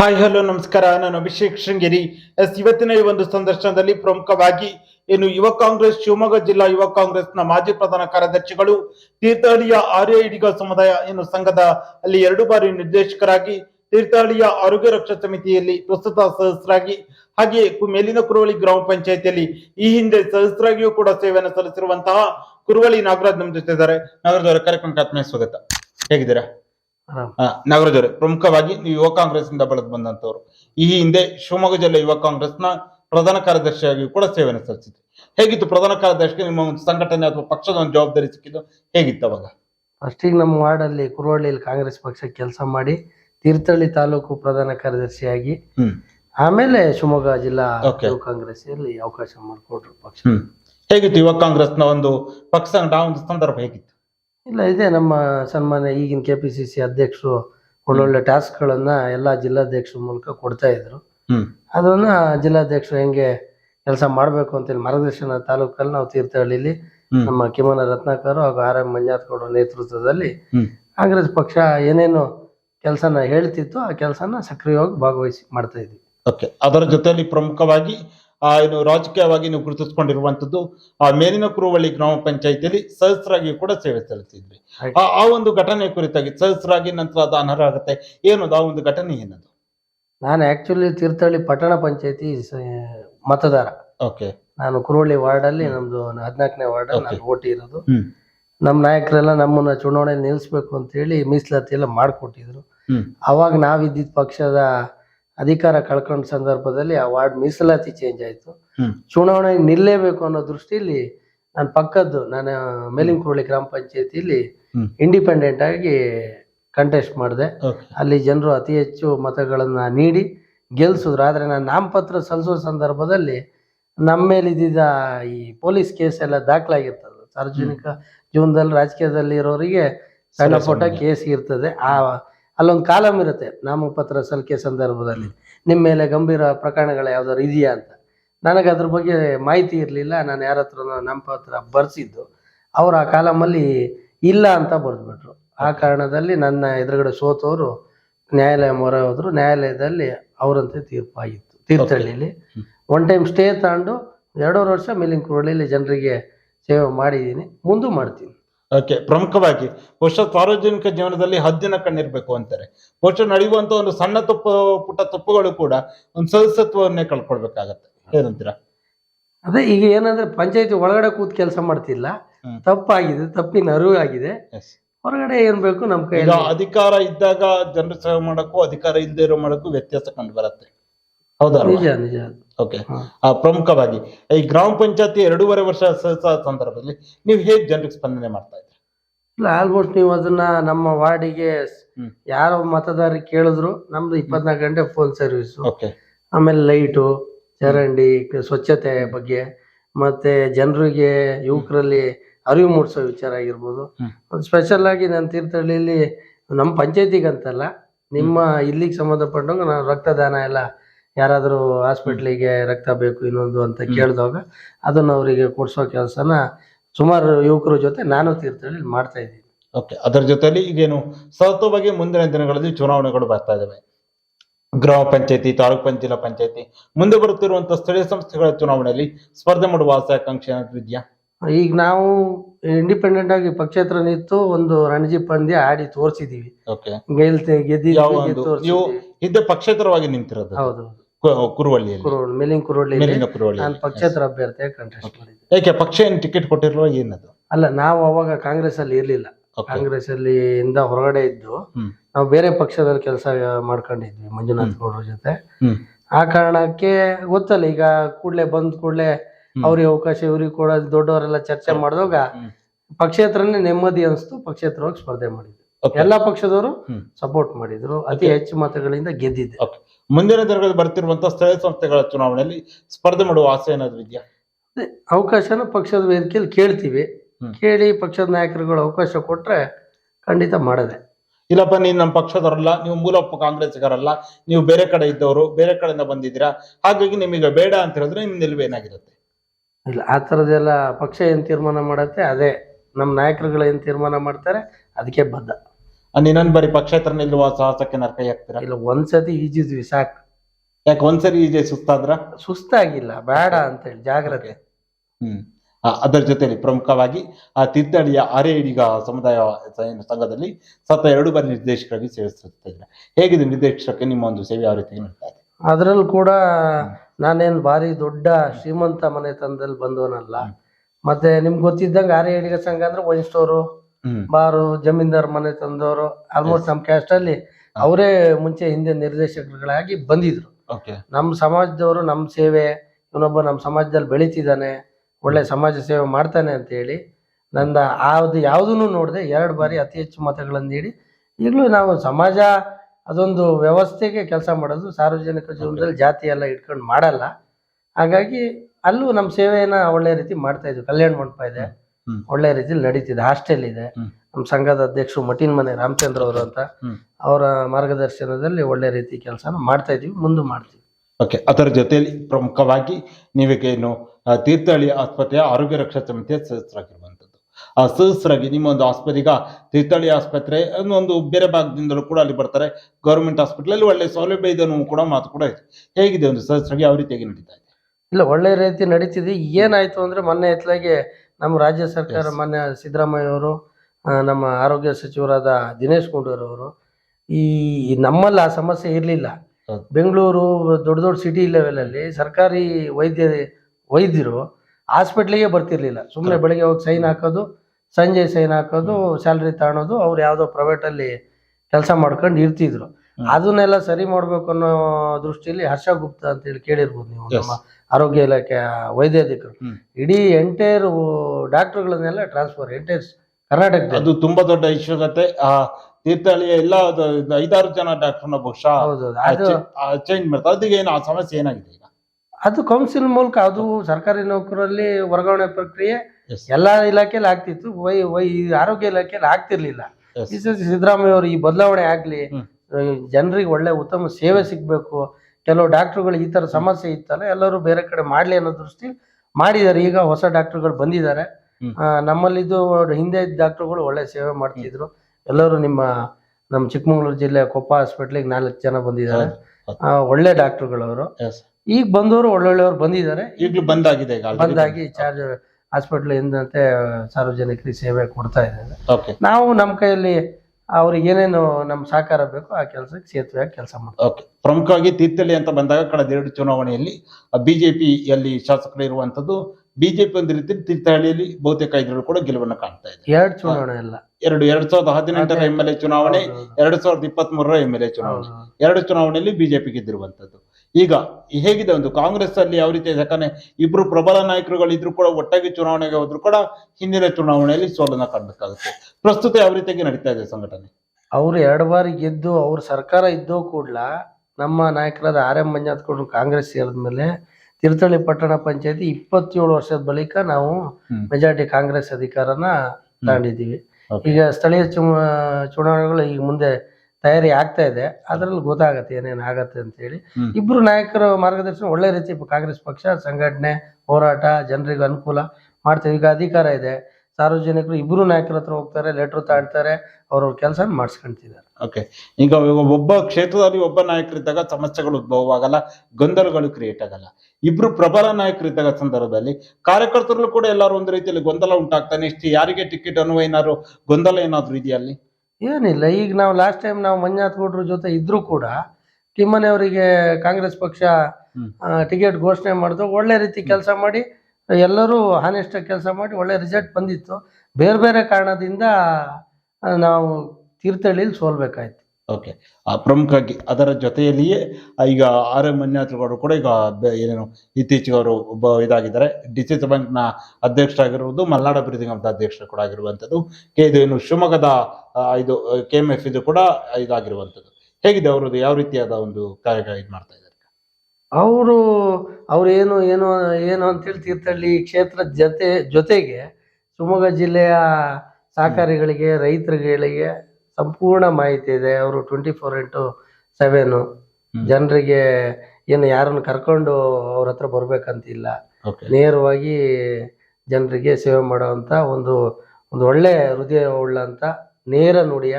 Hi, hello, ನಮಸ್ಕಾರ. ನಾನು Abhishek Sringeri. S, ಇವತ್ತಿನ ಈ ಒಂದು ಸಂದರ್ಶನದಲ್ಲಿ ಪ್ರಮುಖವಾಗಿ ಏನು ಯುವ ಕಾಂಗ್ರೆಸ್, ಶಿವಮೊಗ್ಗ ಜಿಲ್ಲಾ ಯುವ ಕಾಂಗ್ರೆಸ್ನ ಮಾಜಿ ಪ್ರಧಾನ ಕಾರ್ಯದರ್ಶಿಗಳು, ತೀರ್ಥಹಳ್ಳಿಯ ಆರ್ಯ ಇಡಿಗ ಸಮುದಾಯ ಏನು ಸಂಘದ ಅಲ್ಲಿ ಎರಡು ಬಾರಿ ನಿರ್ದೇಶಕರಾಗಿ, ತೀರ್ಥಹಳ್ಳಿಯ ಆರೋಗ್ಯ ರಕ್ಷಾ ಸಮಿತಿಯಲ್ಲಿ ಪ್ರಸ್ತುತ ಸದಸ್ಯರಾಗಿ ಹಾಗೆ ಕು- ಮೇಲಿನ ಕುರುವಳಿ ಗ್ರಾಮ ಪಂಚಾಯತಿಯಲ್ಲಿ ಈ ಹಿಂದೆ ಸದಸ್ಯರಾಗಿಯೂ ಕೂಡ ಸೇವೆಯನ್ನು ಸಲ್ಲಿಸಿರುವಂತಹ ಕುರುವಳಿ ನಾಗರಾಜ್ ನಮ್ಮ ಜೊತೆ ಇದ್ದಾರೆ. ನಾಗರಾಜ್ ಅವರ ಕಾರ್ಯಕ್ರಮಕ್ಕೆ ಆತ್ಮೀಯ ಸ್ವಾಗತ. ಹೇಗಿದ್ದೀರಾ? ನಾಗರಾಜ್ ಅವರೇ ಪ್ರಮುಖವಾಗಿ ನೀವು ಯುವ ಕಾಂಗ್ರೆಸ್ ಇಂದ ಬೆಳೆದು ಬಂದಂತವರು ಈ ಹಿಂದೆ ಶಿವಮೊಗ್ಗ ಜಿಲ್ಲೆ ಯುವ ಕಾಂಗ್ರೆಸ್ನ ಪ್ರಧಾನ ಕಾರ್ಯದರ್ಶಿಯಾಗಿ ಕೂಡ ಸೇವೆಯನ್ನು ಸಲ್ಲಿಸಿದ್ರು ಹೇಗಿತ್ತು ಪ್ರಧಾನ ಕಾರ್ಯದರ್ಶಿಗೆ ನಿಮ್ಮ ಒಂದು ಸಂಘಟನೆ ಅಥವಾ ಪಕ್ಷದ ಒಂದು ಜವಾಬ್ದಾರಿ ಸಿಕ್ಕಿದ್ದು? ಹೇಗಿತ್ತು ಅವಾಗ? ಫಸ್ಟಿಗೆ ನಮ್ಮ ವಾರ್ಡಲ್ಲಿ ಕುರುವಳ್ಳಿಯಲ್ಲಿ ಕಾಂಗ್ರೆಸ್ ಪಕ್ಷ ಕೆಲಸ ಮಾಡಿ ತೀರ್ಥಹಳ್ಳಿ ತಾಲೂಕು ಪ್ರಧಾನ ಕಾರ್ಯದರ್ಶಿಯಾಗಿ. ಆಮೇಲೆ ಶಿವಮೊಗ್ಗ ಜಿಲ್ಲಾ ಕಾಂಗ್ರೆಸ್ ಯುವ ಕಾಂಗ್ರೆಸ್ಸಲ್ಲಿ ಅವಕಾಶ ಮಾಡಿಕೊಟ್ರು ಪಕ್ಷ. ಹೇಗಿತ್ತು ಯುವ ಕಾಂಗ್ರೆಸ್ನ ಒಂದು ಪಕ್ಷ ಆ ಒಂದು ಸಂದರ್ಭ ಹೇಗಿತ್ತು? ಇಲ್ಲ ಇದೆ ನಮ್ಮ ಸನ್ಮಾನ್ಯ ಈಗಿನ ಕೆ ಪಿ ಸಿ ಸಿ ಅಧ್ಯಕ್ಷರು ಒಳ್ಳೊಳ್ಳೆ ಟಾಸ್ಕ್ಗಳನ್ನ ಎಲ್ಲ ಜಿಲ್ಲಾಧ್ಯಕ್ಷರ ಮೂಲಕ ಕೊಡ್ತಾ ಇದ್ರು. ಅದನ್ನ ಜಿಲ್ಲಾಧ್ಯಕ್ಷರು ಹೆಂಗೆ ಕೆಲಸ ಮಾಡಬೇಕು ಅಂತೇಳಿ ಮಾರ್ಗದರ್ಶನ ತಾಲೂಕಲ್ಲಿ ನಾವು ತೀರ್ಥಹಳ್ಳಿಲಿ ನಮ್ಮ ಕಿಮನ ರತ್ನಾಕರ್ ಹಾಗೂ ಆರ್ ಎಂ ಮಂಜಾತ್ ಗೌಡ ನೇತೃತ್ವದಲ್ಲಿ ಕಾಂಗ್ರೆಸ್ ಪಕ್ಷ ಏನೇನು ಕೆಲಸನ ಹೇಳ್ತಿತ್ತು ಆ ಕೆಲಸನ ಸಕ್ರಿಯವಾಗಿ ಭಾಗವಹಿಸಿ ಮಾಡ್ತಾ ಇದ್ವಿ. ಓಕೆ ಅದರ ಜೊತೆಯಲ್ಲಿ ಪ್ರಮುಖವಾಗಿ ಏನು ರಾಜಕೀಯವಾಗಿ ನೀವು ಗುರುತಿಸ್ಕೊಂಡಿರುವಂತದ್ದು ಆ ಮೇಲಿನ ಕುರುವಳ್ಳಿ ಗ್ರಾಮ ಪಂಚಾಯತಿಯಲ್ಲಿ ಸದಸ್ಯರಾಗಿ ಕೂಡ ಸೇವೆ ಸಲ್ಲಿಸಿದ್ವಿ ಆ ಆ ಒಂದು ಘಟನೆ ಕುರಿತಾಗಿ ಸದಸ್ಯರಾಗಿ ನಂತರ ಅದು ಅನರ್ಹ ಆಗುತ್ತೆ. ಏನದು? ಆ ಒಂದು ಘಟನೆ ಏನದು? ನಾನು ಆಕ್ಚುಲಿ ತೀರ್ಥಹಳ್ಳಿ ಪಟ್ಟಣ ಪಂಚಾಯತಿ ಮತದಾರ. ಓಕೆ. ನಾನು ಕುರುವಳ್ಳಿ ವಾರ್ಡಲ್ಲಿ ನಮ್ದು ಹದಿನಾಲ್ಕನೇ ವಾರ್ಡ್ ಅಲ್ಲಿ ನಾನು ಓಟಿ ಇರೋದು. ನಮ್ಮ ನಾಯಕರೆಲ್ಲ ನಮ್ಮನ್ನ ಚುನಾವಣೆ ನಿಲ್ಲಿಸ್ಬೇಕು ಅಂತ ಹೇಳಿ ಮೀಸಲಾತಿ ಎಲ್ಲ ಮಾಡಿಕೊಟ್ಟಿದ್ರು ಅವಾಗ ನಾವಿದ್ದಿದ್ದ ಪಕ್ಷದ ಅಧಿಕಾರ ಕಳ್ಕೊಂಡ ಸಂದರ್ಭದಲ್ಲಿ ಆ ವಾರ್ಡ್ ಮೀಸಲಾತಿ ಚೇಂಜ್ ಆಯ್ತು. ಚುನಾವಣೆ ಚುನಾವಣೆಗೆ ನಿಲ್ಲೇಬೇಕು ಅನ್ನೋ ದೃಷ್ಟಿಯಲ್ಲಿ ನಾನು ಪಕ್ಕದ್ದು ನಾನು ಮೇಲಿನ ಕುರುಳಿ ಗ್ರಾಮ ಪಂಚಾಯತಿಲಿ ಇಂಡಿಪೆಂಡೆಂಟ್ ಆಗಿ ಕಂಟೆಸ್ಟ್ ಮಾಡಿದೆ. ಅಲ್ಲಿ ಜನರು ಅತಿ ಹೆಚ್ಚು ಮತಗಳನ್ನ ನೀಡಿ ಗೆಲ್ಸಿದ್ರು. ಆದ್ರೆ ನಾನು ನಾಮಪತ್ರ ಸಲ್ಲಿಸೋ ಸಂದರ್ಭದಲ್ಲಿ ನಮ್ಮ ಮೇಲಿದ್ದ ಈ ಪೊಲೀಸ್ ಕೇಸ್ ಎಲ್ಲ ದಾಖಲಾಗಿರ್ತದೆ. ಸಾರ್ವಜನಿಕ ಜೀವನದಲ್ಲಿ ರಾಜಕೀಯದಲ್ಲಿ ಇರೋರಿಗೆ ಸಣ್ಣ ಪುಟ್ಟ ಕೇಸ್ ಇರ್ತದೆ. ಆ ಅಲ್ಲೊಂದು ಕಾಲಮ್ ಇರುತ್ತೆ ನಾಮಪತ್ರ ಸಲ್ಕೆ ಸಂದರ್ಭದಲ್ಲಿ. ನಿಮ್ಮ ಮೇಲೆ ಗಂಭೀರ ಪ್ರಕರಣಗಳು ಯಾವ್ದಾದ್ರು ಇದೆಯಾ ಅಂತ. ನನಗೆ ಅದ್ರ ಬಗ್ಗೆ ಮಾಹಿತಿ ಇರಲಿಲ್ಲ ನಾನು ಯಾರ ಹತ್ರ ನಾಮಪತ್ರ ಬರ್ಸಿದ್ದು ಅವ್ರು ಆ ಕಾಲಮಲ್ಲಿ ಇಲ್ಲ ಅಂತ ಬರೆದ್ಬಿಟ್ರು. ಆ ಕಾರಣದಲ್ಲಿ ನನ್ನ ಎದುರುಗಡೆ ಸೋತವರು ನ್ಯಾಯಾಲಯ ಮೊರೆ ಹೋದ್ರು ನ್ಯಾಯಾಲಯದಲ್ಲಿ ಅವರಂತೆ ತೀರ್ಪಾಗಿತ್ತು ತೀರ್ಥಹಳ್ಳಿಲಿ. ಒನ್ ಟೈಮ್ ಸ್ಟೇ ತಗೊಂಡು ಎರಡೂವರೆ ವರ್ಷ ಮೇಲಿನ ಕುರಳಿಲಿ ಜನರಿಗೆ ಸೇವೆ ಮಾಡಿದ್ದೀನಿ. ಮುಂದೂ ಮಾಡ್ತೀನಿ. ಓಕೆ ಪ್ರಮುಖವಾಗಿ ಬಹುಶಃ ಸಾರ್ವಜನಿಕ ಜೀವನದಲ್ಲಿ ಹದ್ದಿನ ಕಣ್ಣಿರ್ಬೇಕು ಅಂತಾರೆ. ಬಹುಶಃ ನಡೆಯುವಂತ ಒಂದು ಸಣ್ಣ ತಪ್ಪು ಪುಟ್ಟ ತಪ್ಪುಗಳು ಕೂಡ ಒಂದು ಸದಸ್ಯತ್ವವನ್ನೇ ಕಳ್ಕೊಳ್ಬೇಕಾಗತ್ತೆ. ಏನಂತೀರಾ? ಅದೇ ಈಗ ಏನಂದ್ರೆ ಪಂಚಾಯತಿ ಒಳಗಡೆ ಕೂತ್ ಕೆಲಸ ಮಾಡ್ತಿಲ್ಲ. ತಪ್ಪಾಗಿದೆ ತಪ್ಪಿನ ಅರಿವು ಆಗಿದೆ ಹೊರಗಡೆ ಏನ್ ಬೇಕು ನಮ್ ಕೈ ಅಧಿಕಾರ ಇದ್ದಾಗ ಜನರ ಸೇವೆ ಮಾಡಕ್ಕೂ ಅಧಿಕಾರ ಇಲ್ಲದೆ ಇರೋ ಮಾಡಕ್ಕೂ ವ್ಯತ್ಯಾಸ ಕಂಡು ಬರುತ್ತೆ. ನಿಜ ನಿಜ. ಓಕೆ. ಹ್ಮ್. ಪ್ರಮುಖವಾಗಿ ಈ ಗ್ರಾಮ ಪಂಚಾಯತಿ ಎರಡೂವರೆ ವರ್ಷ ಸಂದರ್ಭದಲ್ಲಿ ನೀವು ಹೇಗೆ ಜನರಿಗೆ ಸ್ಪಂದನೆ ಮಾಡ್ತಾ ಇದ್ರಿ? ಇಲ್ಲ ಆಲ್ಮೋಸ್ಟ್ ನೀವು ಅದನ್ನ ನಮ್ಮ ವಾರ್ಡಿಗೆ ಹ್ಮ್. ಯಾರೋ ಮತದಾರರು ಕೇಳಿದ್ರು ನಮ್ದು ಇಪ್ಪತ್ನಾಲ್ಕು ಗಂಟೆ ಫೋನ್ ಸರ್ವಿಸ್ ಓಕೆ. ಆಮೇಲೆ ಲೈಟು ಚರಂಡಿ ಕ- ಸ್ವಚ್ಛತೆ ಬಗ್ಗೆ ಮತ್ತೆ ಜನರಿಗೆ ಯುವಕರಲ್ಲಿ ಅರಿವು ಮೂಡಿಸೋ ವಿಚಾರ ಆಗಿರ್ಬೋದು. ಹ್ಮ್. ಸ್ಪೆಷಲ್ ಆಗಿ ನಾನು ತೀರ್ಥಹಳ್ಳಿಯಲ್ಲಿ ನಮ್ಮ ಪಂಚಾಯತಿಗಂತಲ್ಲ ನಿಮ್ಮ ಇಲ್ಲಿಗೆ ಸಂಬಂಧಪಟ್ಟಂಗೆ ನಾನು ರಕ್ತದಾನ ಎಲ್ಲ ಯಾರಾದರೂ ಹಾಸ್ಪಿಟ್ಲಿಗೆ ರಕ್ತ ಬೇಕು ಇನ್ನೊಂದು ಅಂತ. ಕೇಳಿದಾಗ ಅದನ್ನು ಅವರಿಗೆ ಕೊಡಿಸೋ ಕೆಲಸನ ಸುಮಾರು ಯುವಕರ ಜೊತೆ ನಾನು ತೀರ್ಥಹಳ್ಳಿ ಮಾಡ್ತಾ ಇದ್ದೀನಿ. ಓಕೆ ಅದರ ಜೊತೆಯಲ್ಲಿ ಈಗೇನು ಸತತವಾಗಿ ಮುಂದಿನ ದಿನಗಳಲ್ಲಿ ಚುನಾವಣೆಗಳು ಬರ್ತಾ ಇದಾವೆ. ಗ್ರಾಮ ಪಂಚಾಯತಿ ತಾಲೂಕ್ ಪಂಚ ಜಿಲ್ಲಾ ಪಂಚಾಯತಿ ಮುಂದೆ ಬರುತ್ತಿರುವಂತಹ ಸ್ಥಳೀಯ ಸಂಸ್ಥೆಗಳ ಚುನಾವಣೆಯಲ್ಲಿ ಸ್ಪರ್ಧೆ ಮಾಡುವ ಆಕಾಂಕ್ಷೆ ಏನಾದ್ರು ಇದೆಯಾ? ಈಗ ನಾವು ಇಂಡಿಪೆಂಡೆಂಟ್ ಆಗಿ ಪಕ್ಷೇತರ ನಿಂತು ಒಂದು ರಣಜಿ ಪಂದ್ಯ ಆಡಿ ತೋರಿಸಿದೀವಿ. ಹಿಂದೆ ಪಕ್ಷೇತರವಾಗಿ ನಿಂತಿರೋದು. ಹೌದು. ಕುರುವಳ್ಳಿಯಲ್ಲಿ. ಕುರುಡ್ ಮೇಲಿನ ಕುರುಡ್ಲಿ ಮೇಲಿನ ಕುರುವಳ್ಳಿ ನಾನು ಪಕ್ಷೇತರ ಅಭ್ಯರ್ಥಿಯಾಗಿ ಕಂಟೆಸ್ಟ್ ಮಾಡಿದ್ದೆ ಯಾಕೆ ಪಕ್ಷ ಏನ್ ಟಿಕೆಟ್ ಕೊಟ್ಟಿರೋ ಏನದು? ಅಲ್ಲ ನಾವು ಅವಾಗ ಕಾಂಗ್ರೆಸ್ ಅಲ್ಲಿ ಇರ್ಲಿಲ್ಲ. ಕಾಂಗ್ರೆಸ್ ಅಲ್ಲಿ ಇಂದ ಹೊರಗಡೆ ಇದ್ದು ಹ್ಮ್. ನಾವು ಬೇರೆ ಪಕ್ಷದಲ್ಲಿ ಕೆಲಸ ಮಾಡ್ಕೊಂಡಿದ್ವಿ ಮಂಜುನಾಥ್ ಗೌಡ್ರ ಜೊತೆ. ಹ್ಮ್. ಆ ಕಾರಣಕ್ಕೆ ಗೊತ್ತಲ್ಲ ಈಗ ಕೂಡ್ಲೆ ಬಂದ್ ಕೂಡ್ಲೆ. ಅವ್ರಿಗೆ ಅವಕಾಶ ಇವ್ರಿಗೆ ಕೊಡೋದು ದೊಡ್ಡವರೆಲ್ಲ ಚರ್ಚೆ ಮಾಡಿದಾಗ ಪಕ್ಷೇತ್ರನೇ ನೆಮ್ಮದಿ ಅನಿಸ್ತು ಪಕ್ಷೇತರವಾಗಿ ಸ್ಪರ್ಧೆ ಮಾಡಿದ್ವಿ. ಎಲ್ಲಾ ಪಕ್ಷದವರು ಸಪೋರ್ಟ್ ಮಾಡಿದ್ರು. ಅತಿ ಹೆಚ್ಚು ಮತಗಳಿಂದ ಗೆದ್ದಿದೆ ಓಕೆ ಮುಂದಿನ ದಿನಗಳಲ್ಲಿ ಬರ್ತಿರುವಂತಹ ಸ್ಥಳೀಯ ಸಂಸ್ಥೆಗಳ ಚುನಾವಣೆಯಲ್ಲಿ ಸ್ಪರ್ಧೆ ಮಾಡುವ ಆಸೆ ಏನಾದ್ರು ಇದೆಯಾ? ಅವಕಾಶನ ಪಕ್ಷದ ವೇದಿಕೆಯಲ್ಲಿ ಕೇಳ್ತೀವಿ. ಕೇಳಿ ಪಕ್ಷದ ನಾಯಕರುಗಳು ಅವಕಾಶ ಕೊಟ್ರೆ ಖಂಡಿತ ಮಾಡದೆ. ಇಲ್ಲಪ್ಪ ನೀನ್ ನಮ್ಮ ಪಕ್ಷದವರಲ್ಲ ನೀವು ಮೂಲ ಕಾಂಗ್ರೆಸ್ಗಾರಲ್ಲ ನೀವು ಬೇರೆ ಕಡೆ ಇದ್ದವರು ಬೇರೆ ಕಡೆಯಿಂದ ಬಂದಿದ್ದೀರಾ? ಹಾಗಾಗಿ ನಿಮಗೆ ಬೇಡ ಅಂತ ಹೇಳಿದ್ರೆ ನಿಮ್ ನಿಲುವು ಏನಾಗಿರುತ್ತೆ? ಇಲ್ಲ ಆ ಥರದ್ದೆಲ್ಲ ಪಕ್ಷ ಏನು ತೀರ್ಮಾನ ಮಾಡುತ್ತೆ ಅದೇ. ನಮ್ಮ ನಾಯಕರುಗಳು ಏನು ತೀರ್ಮಾನ ಮಾಡ್ತಾರೆ ಅದಕ್ಕೆ ಬದ್ಧ. ನೀನೊಂದ್ ಬಾರಿ ಪಕ್ಷೇತರ ನಿಲ್ಲುವ ಸಾಹಸಕ್ಕೆ ನರ್ಕೈ ಹಾಕ್ತೀರಾ ಇಲ್ಲ ಒಂದ್ಸತಿ ಈಜಿದ್ವಿ ಸಾಕು. ಯಾಕೆ ಒಂದ್ಸರಿ ಈಜೆ ಸುಸ್ತಾದ್ರ? ಸುಸ್ತಾಗಿಲ್ಲ ಬೇಡ ಅಂತ ಹೇಳಿ ಜಾಗ್ರತೆ. ಹ್ಮ್. ಆ, ಅದರ ಜೊತೆಯಲ್ಲಿ ಪ್ರಮುಖವಾಗಿ ಆ ತೀರ್ಥಹಳ್ಳಿಯ ಆರ್ಯಡಿಗ ಸಮುದಾಯ ಸ- ಸಂಘದಲ್ಲಿ ಸತ ಎರಡು ಬಾರಿ ನಿರ್ದೇಶಕರಾಗಿ ಸೇವೆ ಹೇಗಿದೆ ನಿರ್ದೇಶಕಕ್ಕೆ ನಿಮ್ಮ ಒಂದು ಸೇವೆ ಯಾವ ರೀತಿ ನಡೀತಾ ಇದೆ? ಅದ್ರಲ್ಲಿ ಕೂಡ ನಾನೇನು ಭಾರಿ ದೊಡ್ಡ ಶ್ರೀಮಂತ ಮನೆತನದಲ್ಲಿ ಬಂದವನಲ್ಲ. ಮತ್ತೆ ನಿಮ್ಗೆ ಗೊತ್ತಿದ್ದಂಗೆ ಆರ್ಯ ಏಡಿಗ ಸಂಘ ಅಂದ್ರೆ ವೈನ್ ಸ್ಟೋರು. ಬಾರು ಜಮೀನ್ದಾರ್ ಮನೆ ತಂದವರು ಆಲ್ಮೋಸ್ಟ್ ನಮ್ ಕ್ಯಾಸ್ಟ್ ಅಲ್ಲಿ ಅವರೇ ಮುಂಚೆ ಹಿಂದೆ ನಿರ್ದೇಶಕರುಗಳಾಗಿ ಬಂದಿದ್ರು. ನಮ್ ನಮ್ಮ ಸಮಾಜದವರು ನಮ್ಮ ಸೇವೆ ಇವನೊಬ್ಬ ನಮ್ಮ ಸಮಾಜದಲ್ಲಿ ಬೆಳೀತಿದ್ದಾನೆ ಒಳ್ಳೆ ಸಮಾಜ ಸೇವೆ ಮಾಡ್ತಾನೆ ಅಂತ ಹೇಳಿ ನಂದ ಅದು ಯಾವುದನ್ನು ನೋಡದೆ ಎರಡು ಬಾರಿ ಅತಿ ಹೆಚ್ಚು ಮತಗಳನ್ನು ನೀಡಿ ಈಗಲೂ ನಾವು ಸಮಾಜ ಅದೊಂದು ವ್ಯವಸ್ಥೆಗೆ ಕೆಲಸ ಮಾಡೋದು ಸಾರ್ವಜನಿಕ ಜೀವನದಲ್ಲಿ ಜಾತಿ ಎಲ್ಲ ಇಟ್ಕೊಂಡು ಮಾಡಲ್ಲ. ಹಾಗಾಗಿ ಅಲ್ಲೂ ನಮ್ಮ ಸೇವೆಯನ್ನು ಒಳ್ಳೆ ರೀತಿ ಮಾಡ್ತಾ ಇದ್ವಿ ಕಲ್ಯಾಣ ಮಂಟಪ ಇದೆ. ಒಳ್ಳೆ ರೀತಿಯಲ್ಲಿ ನಡೀತಿದೆ. ಹಾಸ್ಟೆಲ್ ಇದೆ. ನಮ್ಮ ಸಂಘದ ಅಧ್ಯಕ್ಷರು ಮಟೀನ್ ಮನೆ ರಾಮಚಂದ್ರ ಅವರು ಅಂತ ಅವರ ಮಾರ್ಗದರ್ಶನದಲ್ಲಿ ಒಳ್ಳೆ ರೀತಿ ಕೆಲಸನ ಮಾಡ್ತಾ ಇದೀವಿ ಮುಂದೆ ಮಾಡ್ತೀವಿ. ಓಕೆ ಅದರ ಜೊತೆಯಲ್ಲಿ ಪ್ರಮುಖವಾಗಿ ನೀವೇನು ತೀರ್ಥಹಳ್ಳಿ ಆಸ್ಪತ್ರೆಯ ಆರೋಗ್ಯ ರಕ್ಷಾ ಸಮಿತಿಯ ಸದಸ್ಯರಾಗಿರುವಂಥದ್ದು. ಆ ಸದಸ್ಯರಾಗಿ ನಿಮ್ಮ ಒಂದು ಆಸ್ಪತ್ರೆಗ ತೀರ್ಥಹಳ್ಳಿ ಆಸ್ಪತ್ರೆ ಒಂದು ಬೇರೆ ಭಾಗದಿಂದಲೂ ಕೂಡ ಅಲ್ಲಿ ಬರ್ತಾರೆ. ಗೌರ್ಮೆಂಟ್ ಹಾಸ್ಪಿಟಲ್ ಅಲ್ಲಿ ಒಳ್ಳೆ ಸೌಲಭ್ಯ ಇದೆ ಅನ್ನೋ ಕೂಡ ಮಾತು ಕೂಡ ಇದೆ. ಹೇಗಿದೆ ಒಂದು ಸದಸ್ಯರಾಗಿ ಯಾವ ರೀತಿಯಾಗಿ ನಡೀತಾ ಇದೆ? ಇಲ್ಲ ಒಳ್ಳೆ ರೀತಿ ನಡೀತಿದೆ. ಏನಾಯ್ತು ಅಂದ್ರೆ ಮೊನ್ನೆ ಎತ್ಲಾಗೆ ನಮ್ಮ ರಾಜ್ಯ ಸರ್ಕಾರ ಮಾನ್ಯ ಸಿದ್ದರಾಮಯ್ಯ ಅವರು ನಮ್ಮ ಆರೋಗ್ಯ ಸಚಿವರಾದ ದಿನೇಶ್ ಗುಂಡೂರು ಅವರು ಈ ನಮ್ಮಲ್ಲಿ ಆ ಸಮಸ್ಯೆ ಇರಲಿಲ್ಲ. ಬೆಂಗಳೂರು ದೊಡ್ಡ ದೊಡ್ಡ ಸಿಟಿ ಲೆವೆಲಲ್ಲಿ ಸರ್ಕಾರಿ ವೈದ್ಯ ವೈದ್ಯರು ಹಾಸ್ಪಿಟ್ಲಿಗೆ ಬರ್ತಿರ್ಲಿಲ್ಲ. ಸುಮ್ಮನೆ. ಬೆಳಗ್ಗೆ ಹೋಗಿ ಸೈನ್ ಹಾಕೋದು ಸಂಜೆ ಸೈನ್ ಹಾಕೋದು ಸ್ಯಾಲ್ರಿ ತಗೊಳೋದು ಅವ್ರು ಯಾವುದೋ ಪ್ರೈವೇಟಲ್ಲಿ ಕೆಲಸ ಮಾಡ್ಕೊಂಡು ಇರ್ತಿದ್ರು. ಅದನ್ನೆಲ್ಲ ಸರಿ ಮಾಡ್ಬೇಕು ಅನ್ನೋ ದೃಷ್ಟಿಯಲ್ಲಿ ಹರ್ಷ ಗುಪ್ತಾ ಅಂತೇಳಿ ಕೇಳಿರ್ಬೋದು ನೀವು ನಮ್ಮ ಆರೋಗ್ಯ ಇಲಾಖೆ ವೈದ್ಯಾಧಿಕರು. ಇಡೀ ಎಂಟೈರ್ ಡಾಕ್ಟರ್ಗಳನ್ನೆಲ್ಲ ಟ್ರಾನ್ಸ್ಫರ್ ಎಂಟೈರ್ ಕರ್ನಾಟಕ ಅದು ತುಂಬಾ ದೊಡ್ಡ ಐಶ್ವರ್ಯತೆ ಆ ತೀರ್ಥಹಳ್ಳಿಯ ಎಲ್ಲ ಐದಾರು ಜನ ಡಾಕ್ಟರ್ನ ಬಹುಶಃ ಚೇಂಜ್ ಮಾಡ್ತಾರೆ. ಅದಕ್ಕೆ ಏನು ಆ ಸಮಸ್ಯೆ ಏನಾಗಿದೆ ಈಗ? ಅದು ಕೌನ್ಸಿಲ್ ಮೂಲಕ ಅದು ಸರ್ಕಾರಿ ನೌಕರಲ್ಲಿ ವರ್ಗಾವಣೆ ಪ್ರಕ್ರಿಯೆ. ಎಲ್ಲಾ ಇಲಾಖೆಯಲ್ಲಿ ಆಗ್ತಿತ್ತು. ವೈ ವೈ ಆರೋಗ್ಯ ಇಲಾಖೆಯಲ್ಲಿ ಆಗ್ತಿರ್ಲಿಲ್ಲ. ಸಿದ್ದರಾಮಯ್ಯ ಅವರು ಈ ಬದಲಾವಣೆ ಆಗ್ಲಿ. ಜನರಿಗೆ ಒಳ್ಳೆ ಉತ್ತಮ ಸೇವೆ ಸಿಗಬೇಕು. ಕೆಲವು ಡಾಕ್ಟ್ರುಗಳು ಈ ತರ ಸಮಸ್ಯೆ ಇತ್ತಲ್ಲ ಎಲ್ಲರೂ ಬೇರೆ ಕಡೆ ಮಾಡಲಿ ಅನ್ನೋ ದೃಷ್ಟಿ ಮಾಡಿದ್ದಾರೆ. ಈಗ ಹೊಸ ಡಾಕ್ಟ್ರುಗಳು ಬಂದಿದ್ದಾರೆ. ನಮ್ಮಲ್ಲಿದ್ದು ಹಿಂದೆ ಇದ್ದ ಡಾಕ್ಟ್ರುಗಳು ಒಳ್ಳೆ ಸೇವೆ ಮಾಡ್ತಿದ್ರು. ಎಲ್ಲರೂ ನಿಮ್ಮ ನಮ್ಮ ಚಿಕ್ಕಮಗಳೂರು ಜಿಲ್ಲೆ ಕೊಪ್ಪ ಹಾಸ್ಪಿಟ್ಲಿಗೆ ನಾಲ್ಕು ಜನ ಬಂದಿದ್ದಾರೆ. ಒಳ್ಳೆ ಡಾಕ್ಟ್ರುಗಳು ಅವರು. ಈಗ ಬಂದವರು ಒಳ್ಳೊಳ್ಳೆಯವರು ಬಂದಿದ್ದಾರೆ. ಈಗಲೂ ಬಂದಾಗಿದೆ ಈಗ ಬಂದಾಗಿ ಚಾರ್ಜ್ ಹಾಸ್ಪಿಟ್ಲ್ ಎಂದಂತೆ ಸಾರ್ವಜನಿಕರಿಗೆ ಸೇವೆ ಕೊಡ್ತಾ ಇದ್ದಾರೆ. ನಾವು ನಮ್ಮ ಕೈಯಲ್ಲಿ ಅವ್ರಿಗೆ ಏನೇನು ನಮ್ಮ ಸಹಕಾರ ಬೇಕೋ ಆ ಕೆಲಸಕ್ಕೆ ಸೇತುವೆಯಾಗಿ ಕೆಲಸ ಮಾಡ್ತಾರೆ. ಓಕೆ. ಪ್ರಮುಖವಾಗಿ ತೀರ್ಥಹಳ್ಳಿ ಅಂತ ಬಂದಾಗ ಕಳೆದ ಎರಡು ಚುನಾವಣೆಯಲ್ಲಿ ಬಿಜೆಪಿಯಲ್ಲಿ ಶಾಸಕರು ಇರುವಂತದ್ದು ಬಿಜೆಪಿ ಒಂದು ರೀತಿ ತೀರ್ಥಹಳ್ಳಿಯಲ್ಲಿ ಬಹುತೇಕ ಇದರಲ್ಲೂ ಕೂಡ ಗೆಲುವನ್ನು ಕಾಣ್ತಾ ಇದೆ. ಎರಡು ಚುನಾವಣೆ ಅಲ್ಲ. ಎರಡು ಎರಡ್ ಸಾವಿರದ ಹದಿನೆಂಟರ ಎಂ ಎಲ್ ಎ ಚುನಾವಣೆ ಎರಡ್ ಸಾವಿರದ ಇಪ್ಪತ್ತ್ ಮೂರರ ಎಂ ಎಲ್ ಎ ಚುನಾವಣೆ. ಎರಡು ಚುನಾವಣೆಯಲ್ಲಿ ಬಿಜೆಪಿ ಗೆದ್ದಿರುವಂತದ್ದು ಈಗ ಹೇಗಿದೆ ಒಂದು ಕಾಂಗ್ರೆಸ್ ಅಲ್ಲಿ ಯಾವ ರೀತಿ? ಯಾಕಂದ್ರೆ ಇಬ್ರು ಪ್ರಬಲ ನಾಯಕರುಗಳು ಇದ್ರು ಕೂಡ ಒಟ್ಟಾಗಿ ಚುನಾವಣೆಗೆ ಹೋದ್ರು ಕೂಡ ಹಿಂದಿನ ಚುನಾವಣೆಯಲ್ಲಿ ಸೋಲನ್ನ ಕಾಣಬೇಕಾಗುತ್ತೆ. ಪ್ರಸ್ತುತ ಯಾವ ರೀತಿಯಾಗಿ ನಡೀತಾ ಇದೆ ಸಂಘಟನೆ? ಅವ್ರು ಎರಡು ಬಾರಿ ಗೆದ್ದು ಅವ್ರ ಸರ್ಕಾರ ಇದ್ದೋ ಕೂಡ್ಲ ನಮ್ಮ ನಾಯಕರಾದ ಆರ್ ಎಂ ಮಂಜಾತ್ ಕೂಡ ಕಾಂಗ್ರೆಸ್ ಸೇರಿದ ಮೇಲೆ ತೀರ್ಥಹಳ್ಳಿ ಪಟ್ಟಣ ಪಂಚಾಯತಿ ಇಪ್ಪತ್ತೇಳು ವರ್ಷದ ಬಳಿಕ ನಾವು. ಮೆಜಾರಿಟಿ ಕಾಂಗ್ರೆಸ್ ಅಧಿಕಾರನ ತಗೊಂಡಿದ್ದೀವಿ ಈಗ ಸ್ಥಳೀಯ ಚುನಾ ಚುನಾವಣೆಗಳು ಈಗ ಮುಂದೆ ತಯಾರಿ ಆಗ್ತಾ ಇದೆ. ಅದ್ರಲ್ಲಿ ಗೊತ್ತಾಗತ್ತೆ ಏನೇನು ಆಗತ್ತೆ ಅಂತ ಹೇಳಿ ಹ್ಮ್. ಇಬ್ರು ನಾಯಕರ ಮಾರ್ಗದರ್ಶನ ಒಳ್ಳೆ ರೀತಿ ಕಾಂಗ್ರೆಸ್ ಪಕ್ಷ ಸಂಘಟನೆ ಹೋರಾಟ ಜನರಿಗೆ ಅನುಕೂಲ ಮಾಡ್ತೇವೆ. ಈಗ ಅಧಿಕಾರ ಇದೆ. ಸಾರ್ವಜನಿಕರು ಇಬ್ರು ನಾಯಕರ ಹತ್ರ ಹೋಗ್ತಾರೆ ಲೆಟರ್ ತಾಡ್ತಾರೆ ಅವ್ರವ್ರ ಕೆಲಸ ಮಾಡಿಸ್ಕೊಂತಿದ್ದಾರೆ. ಓಕೆ ಈಗ ಒಬ್ಬ ಕ್ಷೇತ್ರದಲ್ಲಿ ಒಬ್ಬ ನಾಯಕರಿದ್ದಾಗ ಸಮಸ್ಯೆಗಳು ಉದ್ಭವವಾಗಲ್ಲ ಗೊಂದಲಗಳು ಕ್ರಿಯೇಟ್ ಆಗಲ್ಲ. ಇಬ್ರು ಪ್ರಬಲ ನಾಯಕರಿದ್ದಾಗ ಸಂದರ್ಭದಲ್ಲಿ ಕಾರ್ಯಕರ್ತರು ಕೂಡ ಎಲ್ಲರೂ ಒಂದು ರೀತಿಯಲ್ಲಿ ಗೊಂದಲ ಉಂಟಾಗ್ತಾನೆ. ಇಷ್ಟು ಯಾರಿಗೆ ಟಿಕೆಟ್ ಅನ್ನುವ ಏನಾದ್ರು ಗೊಂದಲ ಏನಾದ್ರು ಇದೆಯಾ ಅಲ್ಲಿ? ಏನಿಲ್ಲ ಈಗ ನಾವು ಲಾಸ್ಟ್ ಟೈಮ್ ನಾವು ಮಂಜುನಾಥ್ ಗೌಡ್ರ ಜೊತೆ ಇದ್ರೂ ಕೂಡ ಕಿಮ್ಮನೆ ಅವರಿಗೆ ಕಾಂಗ್ರೆಸ್ ಪಕ್ಷ ಟಿಕೆಟ್ ಘೋಷಣೆ ಮಾಡಿದ್ರು ಒಳ್ಳೆ ರೀತಿ ಕೆಲಸ ಮಾಡಿ ಎಲ್ಲರೂ ಹಾನೆಸ್ಟ್ ಕೆಲಸ ಮಾಡಿ ಒಳ್ಳೆ ರಿಸಲ್ಟ್ ಬಂದಿತ್ತು. ಬೇರೆ ಬೇರೆ ಕಾರಣದಿಂದ ನಾವು ತೀರ್ಥಹಳ್ಳಿಲಿ ಸೋಲ್ಬೇಕಾಯ್ತು. ಓಕೆ ಪ್ರಮುಖವಾಗಿ ಅದರ ಜೊತೆಯಲ್ಲಿಯೇ ಈಗ ಆರ್ ಎಂ ಮಂಜುನಾಥ್ಗೌಡರು ಕೂಡ ಈಗ ಏನೇನು ಇತ್ತೀಚೆಗೆ ಅವರು ಒಬ್ಬ ಇದಾಗಿದ್ದಾರೆ. ಡಿ ಸಿ ಬ್ಯಾಂಕ್ನ ಅಧ್ಯಕ್ಷರಾಗಿರುವುದು ಮಲ್ನಾಡ ಅಭಿವೃದ್ಧಿ ನಿಗಮದ ಅಧ್ಯಕ್ಷರು ಕೂಡ ಆಗಿರುವಂತದ್ದು ಕೆ ಇದು ಏನು ಶಿವಮೊಗ್ಗದ ಇದು ಕೆ ಎಂ ಎಫ್ ಇದು ಕೂಡ ಇದಾಗಿರುವಂತದ್ದು ಹೇಗಿದೆ ಅವರದ್ದು? ಯಾವ ರೀತಿಯಾದ ಒಂದು ಕಾರ್ಯ ಇದು ಮಾಡ್ತಾ ಇದ್ದಾರೆ? ಅವರು ಅವ್ರು ಏನು ಏನು ಏನು ಅಂತೇಳಿ ತೀರ್ಥಹಳ್ಳಿ ಕ್ಷೇತ್ರದ ಜೊತೆ ಜೊತೆಗೆ ಶಿವಮೊಗ್ಗ ಜಿಲ್ಲೆಯ ಸಹಕಾರಿಗಳಿಗೆ ರೈತರುಗಳಿಗೆ ಸಂಪೂರ್ಣ ಮಾಹಿತಿ ಇದೆ. ಅವರು ಟ್ವೆಂಟಿ ಫೋರ್ ಇಂಟು ಸೆವೆನು. ಜನರಿಗೆ ಏನು ಯಾರನ್ನು ಕರ್ಕೊಂಡು ಅವ್ರ ಹತ್ರ ಬರ್ಬೇಕಂತಿಲ್ಲ. ನೇರವಾಗಿ ಜನರಿಗೆ ಸೇವೆ ಮಾಡುವಂತ ಒಂದು ಒಂದು ಒಳ್ಳೆ ಹೃದಯ ಉಳ್ಳಂತ ನೇರ ನುಡಿಯ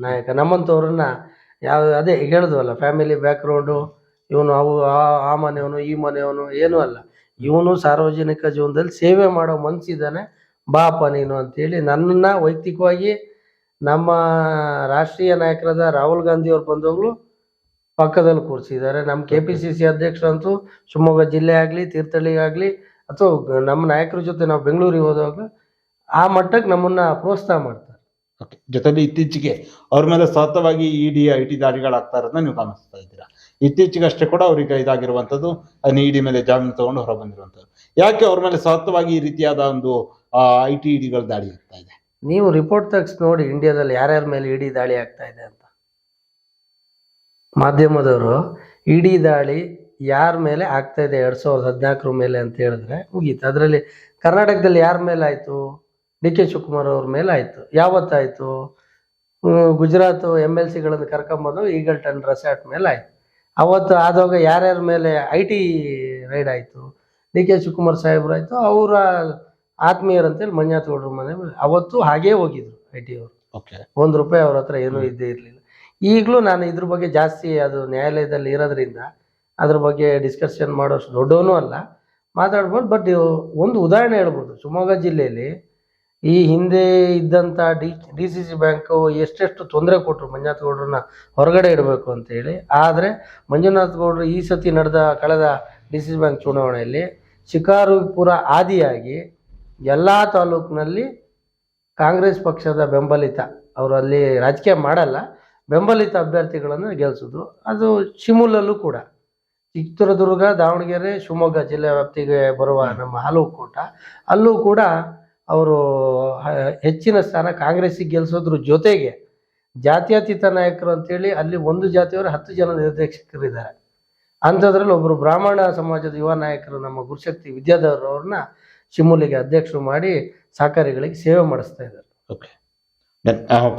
ನಾಯಕ. ನಮ್ಮಂಥವ್ರನ್ನ ಯಾವ ಅದೇ ಹೇಳಿದ್ವಲ್ಲ ಫ್ಯಾಮಿಲಿ ಬ್ಯಾಕ್ಗ್ರೌಂಡು ಇವನು ಅವು ಆ- ಆ ಮನೆಯವನು ಈ ಮನೆಯವನು ಏನೂ ಅಲ್ಲ. ಇವನು ಸಾರ್ವಜನಿಕ ಜೀವನದಲ್ಲಿ ಸೇವೆ ಮಾಡೋ ಮನಸ್ಸಿದ್ದಾನೆ ಬಾಪ ನೀನು ಅಂತೇಳಿ ನನ್ನ ವೈಯಕ್ತಿಕವಾಗಿ ನಮ್ಮ ರಾಷ್ಟ್ರೀಯ ನಾಯಕರಾದ ರಾಹುಲ್ ಗಾಂಧಿ ಅವ್ರು ಬಂದವರು ಪಕ್ಕದಲ್ಲಿ ಕೂರಿಸಿದ್ದಾರೆ. ನಮ್ಮ ಕೆ ಪಿ ಸಿ ಸಿ ಅಧ್ಯಕ್ಷರಂತೂ ಶಿವಮೊಗ್ಗ ಜಿಲ್ಲೆ ಆಗಲಿ, ತೀರ್ಥಹಳ್ಳಿ ಆಗಲಿ, ಅಥವಾ ನಮ್ಮ ನಾಯಕರ ಜೊತೆ ನಾವು ಬೆಂಗಳೂರಿಗೆ ಹೋದಾಗ ಆ ಮಟ್ಟಕ್ಕೆ ನಮ್ಮನ್ನ ಪ್ರೋತ್ಸಾಹ ಮಾಡ್ತಾರೆ. ಓಕೆ ಜೊತೆಲಿ ಇತ್ತೀಚೆಗೆ ಅವ್ರ ಮೇಲೆ ಸತತವಾಗಿ ಇಡಿ ಐ ಟಿ ದಾಳಿಗಳಾಗ್ತಾ ಇರೋದನ್ನ ನೀವು ಗಮನಿಸ್ತಾ ಇದ್ದೀರಾ? ಇತ್ತೀಚೆಗೆ ಅಷ್ಟೇ ಕೂಡ ಅವ್ರಿಗೆ ಇದಾಗಿರುವಂಥದ್ದು ಇಡಿ ಮೇಲೆ ಜಾಮೀನು ತಗೊಂಡು ಹೊರ ಬಂದಿರುವಂಥದ್ದು ಯಾಕೆ ಅವ್ರ ಮೇಲೆ ಸತತವಾಗಿ ಈ ರೀತಿಯಾದ ಒಂದು ಐ ಟಿ ಇಡಿಗಳ ದಾಳಿ ಆಗ್ತಾ ಇದೆ? ನೀವು ರಿಪೋರ್ಟ್ ತೆಗ್ಸಿ ನೋಡಿ ಇಂಡಿಯಾದಲ್ಲಿ ಯಾರ್ಯಾರ ಮೇಲೆ ಇಡೀ ದಾಳಿ ಆಗ್ತಾ ಇದೆ ಅಂತ. ಮಾಧ್ಯಮದವರು ಇಡೀ ದಾಳಿ ಯಾರ ಮೇಲೆ ಆಗ್ತಾ ಇದೆ ಎರಡ್ ಸಾವಿರದ ಹದಿನಾಲ್ಕರ ಮೇಲೆ ಅಂತ ಹೇಳಿದ್ರೆ ಮುಗೀತು. ಅದರಲ್ಲಿ ಕರ್ನಾಟಕದಲ್ಲಿ ಯಾರ ಮೇಲೆ ಆಯಿತು? ಡಿ ಕೆ ಶಿವಕುಮಾರ್ ಅವ್ರ ಮೇಲೆ ಆಯಿತು. ಯಾವತ್ತಾಯಿತು? ಗುಜರಾತ್ ಎಂ ಎಲ್ ಸಿಗಳನ್ನು ಕರ್ಕೊಂಬಂದು ಈಗಲ್ಟನ್ ರೆಸಾರ್ಟ್ ಮೇಲೆ ಆಯಿತು. ಅವತ್ತು ಆದಾಗ ಯಾರ್ಯಾರ ಮೇಲೆ ಐ ಟಿ ರೈಡ್ ಆಯಿತು? ಡಿ ಕೆ ಶಿವಕುಮಾರ್ ಸಾಹೇಬ್ರು ಆಯಿತು. ಅವರ ಆತ್ಮೀಯರಂತೇಳಿ ಮಂಜಾತ್ ಗೌಡ್ರ ಮನೆ ಮೇಲೆ ಅವತ್ತು ಹಾಗೇ ಹೋಗಿದ್ರು ಐ ಟಿ ಅವರು. ಓಕೆ. ಒಂದು ರೂಪಾಯಿ ಅವ್ರ ಹತ್ರ ಏನೂ ಇದ್ದೇ ಇರಲಿಲ್ಲ. ಈಗಲೂ ನಾನು ಇದ್ರ ಬಗ್ಗೆ ಜಾಸ್ತಿ ಅದು ನ್ಯಾಯಾಲಯದಲ್ಲಿ ಇರೋದ್ರಿಂದ ಅದ್ರ ಬಗ್ಗೆ ಡಿಸ್ಕಷನ್ ಮಾಡೋಷ್ಟು ದೊಡ್ಡವನು ಅಲ್ಲ ಮಾತಾಡ್ಬೋದು. ಬಟ್ ಒಂದು ಉದಾಹರಣೆ ಹೇಳ್ಬೋದು. ಶಿವಮೊಗ್ಗ ಜಿಲ್ಲೆಯಲ್ಲಿ ಈ ಹಿಂದೆ ಇದ್ದಂಥ D D C C bank ಎಷ್ಟೆಷ್ಟು ತೊಂದರೆ ಕೊಟ್ಟರು ಮಂಜುನಾಥ್ ಗೌಡ್ರನ್ನ ಹೊರಗಡೆ ಇಡಬೇಕು ಅಂತೇಳಿ ಆದರೆ ಮಂಜುನಾಥ್ ಗೌಡ್ರು ಈ ಸತಿ ನಡೆದ ಕಳೆದ ಡಿ ಸಿ ಸಿ ಬ್ಯಾಂಕ್ ಚುನಾವಣೆಯಲ್ಲಿ ಶಿಕಾರಿಪುರ ಆದಿಯಾಗಿ ಎಲ್ಲ ತಾಲೂಕಿನಲ್ಲಿ ಕಾಂಗ್ರೆಸ್ ಪಕ್ಷದ ಬೆಂಬಲಿತ, ಅವರು ಅಲ್ಲಿ ರಾಜಕೀಯ ಮಾಡಲ್ಲ, ಬೆಂಬಲಿತ ಅಭ್ಯರ್ಥಿಗಳನ್ನು ಗೆಲ್ಲಿಸಿದ್ರು ಅದು ಶಿಮೂಲಲ್ಲೂ ಕೂಡ. ಚಿತ್ರದುರ್ಗ, ದಾವಣಗೆರೆ, ಶಿವಮೊಗ್ಗ ಜಿಲ್ಲೆ ವ್ಯಾಪ್ತಿಗೆ ಬರುವ ನಮ್ಮ ಹಾಲೂಕೋಟ ಅಲ್ಲೂ ಕೂಡ ಅವರು ಹೆಚ್ಚಿನ ಸ್ಥಾನ ಕಾಂಗ್ರೆಸ್ಸಿಗೆ ಗೆಲ್ಲಿಸೋದ್ರ ಜೊತೆಗೆ ಜಾತ್ಯತೀತ ನಾಯಕರು ಅಂತೇಳಿ ಅಲ್ಲಿ ಒಂದು ಜಾತಿಯವರು ಹತ್ತು ಜನ ನಿರ್ದೇಶಕರಿದ್ದಾರೆ ಅಂಥದ್ರಲ್ಲಿ ಒಬ್ಬರು ಬ್ರಾಹ್ಮಣ ಸಮಾಜದ ಯುವ ನಾಯಕರು ನಮ್ಮ ಗುರುಶಕ್ತಿ ವಿದ್ಯಾಧರ್ ಅವ್ರನ್ನ ಶಿಮೂಲಿಗೆ ಅಧ್ಯಕ್ಷರು ಮಾಡಿ ಸಹಕಾರಿಗಳಿಗೆ ಸೇವೆ ಮಾಡಿಸ್ತಾ ಇದ್ದಾರೆ. ಓಕೆ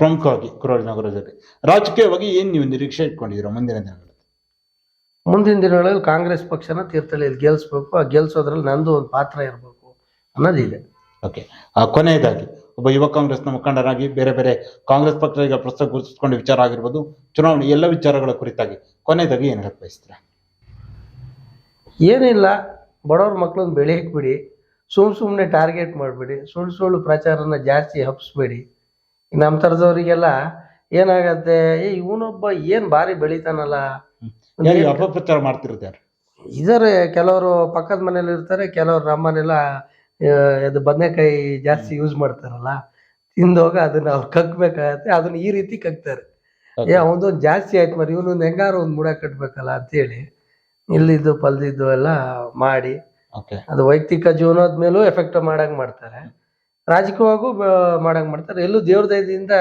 ಪ್ರಮುಖವಾಗಿ ಕುರೋಳಿ ನಗರದಲ್ಲಿ ರಾಜಕೀಯವಾಗಿ ಏನು ನೀವು ನಿರೀಕ್ಷೆ ಇಟ್ಕೊಂಡಿದ್ದೀರಾ ಮುಂದಿನ ದಿನಗಳಲ್ಲಿ? ಮುಂದಿನ ದಿನಗಳಲ್ಲಿ ಕಾಂಗ್ರೆಸ್ ಪಕ್ಷನ ತೀರ್ಥಹಳ್ಳಿಯಲ್ಲಿ ಗೆಲ್ಲಿಸ್ಬೇಕು ಆ ಗೆಲ್ಸೋದ್ರಲ್ಲಿ ನಂದು ಒಂದು ಪಾತ್ರ ಇರಬೇಕು ಅನ್ನೋದಿದೆ ಓಕೆ ಕೊನೆಯದಾಗಿ ಒಬ್ಬ ಯುವ ಕಾಂಗ್ರೆಸ್ನ ಮುಖಂಡರಾಗಿ ಬೇರೆ ಬೇರೆ ಕಾಂಗ್ರೆಸ್ ಪಕ್ಷ ಈಗ ಪ್ರಸ್ತುತ ಗುರುತಿಸಿಕೊಂಡ ವಿಚಾರ ಆಗಿರ್ಬೋದು ಚುನಾವಣೆ ಎಲ್ಲ ವಿಚಾರಗಳ ಕುರಿತಾಗಿ ಕೊನೆಯದಾಗಿ ಏನು ಹೇಳಕ್ ಬಯಸ್ತೀರಾ? ಏನಿಲ್ಲ ಬಡವ್ರ ಮಕ್ಕಳನ್ನು ಬೆಳೆಯಕ್ಕೆ ಬಿಡಿ. ಸುಮ್ ಸುಮ್ಮನೆ ಟಾರ್ಗೆಟ್ ಮಾಡಬೇಡಿ ಸುಳ್ಳು ಸುಳ್ಳು ಪ್ರಚಾರನ ಜಾಸ್ತಿ ಹಬ್ಸ್ಬೇಡಿ. ನಮ್ಮ ಥರದವರಿಗೆಲ್ಲ ಏನಾಗತ್ತೆ ಏ ಇವನೊಬ್ಬ ಏನು ಭಾರಿ ಬೆಳಿತಾನಲ್ಲ? ಅಪಪ್ರಚಾರ ಮಾಡ್ತಿರ್ತಾರೆ ಇದಾರೆ ಕೆಲವರು ಪಕ್ಕದ ಮನೇಲಿ ಇರ್ತಾರೆ ಕೆಲವರು ನಮ್ಮನೆಲ್ಲ ಅದು ಬದನೆಕಾಯಿ ಜಾಸ್ತಿ ಯೂಸ್ ಮಾಡ್ತಾರಲ್ಲ ತಿಂದೋಗ ಅದನ್ನ ಅವ್ರು ಕಕ್ಬೇಕಾಗತ್ತೆ ಅದನ್ನ ಈ ರೀತಿ ಕಕ್ತಾರೆ. ಏ ಅವನೊಂದು ಜಾಸ್ತಿ ಆಯ್ತು ಮರಿ ಇವನೊಂದು ಹೆಂಗಾರು ಒಂದು ಮುಡ ಕಟ್ಬೇಕಲ್ಲ ಅಂತೇಳಿ ಇಲ್ಲಿದ್ದು ಪಲ್ದಿದ್ದು ಎಲ್ಲ ಮಾಡಿ ಅದು ವೈಯಕ್ತಿಕ ಜೀವನದ ಮೇಲೂ ಎಫೆಕ್ಟ್ ಮಾಡಂಗ್ ಮಾಡ್ತಾರೆ. ರಾಜಕೀಯವಾಗೂ ಮಾಡಂಗ್ ಮಾಡ್ತಾರೆ. ಎಲ್ಲೂ ದೇವ್ರ ದಯದಿಂದ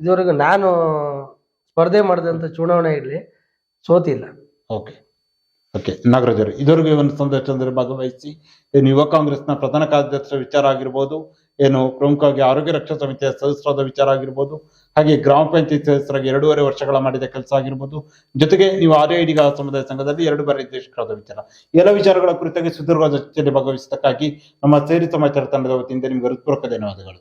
ಇದುವರೆಗೂ ನಾನು ಸ್ಪರ್ಧೆ ಮಾಡಿದಂಥ ಚುನಾವಣೆ ಇರಲಿ ಸೋತಿಲ್ಲ. ಓಕೆ ಓಕೆ ನಾಗರಾಜ್ ಅವರು ಇದುವರೆಗೂ ಒಂದು ಸಂದರ್ಶನದಲ್ಲಿ ಭಾಗವಹಿಸಿ ಏನು ಯುವ ಕಾಂಗ್ರೆಸ್ನ ಪ್ರಧಾನ ಕಾರ್ಯದರ್ಶಿ ವಿಚಾರ ಆಗಿರ್ಬೋದು ಏನು ಪ್ರಮುಖವಾಗಿ ಆರೋಗ್ಯ ರಕ್ಷಾ ಸಮಿತಿಯ ಸದಸ್ಯರಾದ ವಿಚಾರ ಆಗಿರ್ಬೋದು ಹಾಗೆ ಗ್ರಾಮ ಪಂಚಾಯತ್ ಸದಸ್ಯರಾಗಿ ಎರಡೂವರೆ ವರ್ಷಗಳ ಮಾಡಿದ ಕೆಲಸ ಆಗಿರ್ಬೋದು. ಜೊತೆಗೆ ನೀವು ಆರ್ಯ ಐಡಿಗ ಸಮುದಾಯ ಸಂಘದಲ್ಲಿ ಎರಡು ಬಾರಿ ನಿರ್ದೇಶಕರಾದ ವಿಚಾರ. ಎಲ್ಲ ವಿಚಾರಗಳ ಕುರಿತಾಗಿ ಸುದೀರ್ಘವಾದ ಚರ್ಚೆಯಲ್ಲಿ ಭಾಗವಹಿಸಿದ್ದಕ್ಕಾಗಿ ನಮ್ಮ ಸೇರಿ ಸಮಾಚಾರ ತಂಡದ ವತಿಯಿಂದ ನಿಮ್ಗೆ ಹೃತ್ಪೂರ್ವಕ ಧನ್ಯವಾದಗಳು.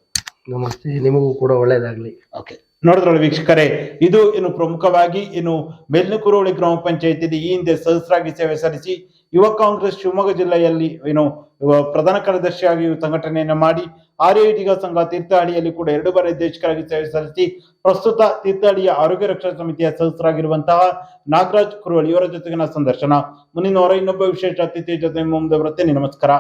ನಮಸ್ತೆ ನಿಮಗೂ ಕೂಡ ಒಳ್ಳೆಯದಾಗಲಿ. ಓಕೆ. ನೋಡಿದ್ರಲ್ಲ ವೀಕ್ಷಕರೇ ಇದು ಏನು ಪ್ರಮುಖವಾಗಿ ಏನು ಮೇಲ್ನಕುರೋಳಿ ಗ್ರಾಮ ಪಂಚಾಯತಿಯಲ್ಲಿ ಈ ಹಿಂದೆ ಸದಸ್ಯರಾಗಿ ಸೇವೆ ಸಲ್ಲಿಸಿ ಯುವ ಕಾಂಗ್ರೆಸ್ ಶಿವಮೊಗ್ಗ ಜಿಲ್ಲೆಯಲ್ಲಿ ಏನು ಪ್ರಧಾನ ಕಾರ್ಯದರ್ಶಿಯಾಗಿ ಸಂಘಟನೆಯನ್ನು ಮಾಡಿ ಆರ್ಯ ಐಟಿಗ ಸಂಘ ತೀರ್ಥಹಳ್ಳಿಯಲ್ಲಿ ಕೂಡ ಎರಡು ಬಾರಿ ಅಧ್ಯಕ್ಷರಾಗಿ ಸೇವೆ ಸಲ್ಲಿಸಿ, ಪ್ರಸ್ತುತ ತೀರ್ಥಹಳ್ಳಿಯ ಆರೋಗ್ಯ ರಕ್ಷಣಾ ಸಮಿತಿಯ ಸದಸ್ಯರಾಗಿರುವಂತಹ ನಾಗರಾಜ್ ಕುರುವಳಿ ಇವರ ಜೊತೆಗಿನ ಸಂದರ್ಶನ. ಮುಂದಿನ ವಾರ ಇನ್ನೊಬ್ಬ ವಿಶೇಷ ಅತಿಥಿ ಜೊತೆ ಮುಂದೆ ಬರುತ್ತೆ ನಮಸ್ಕಾರ.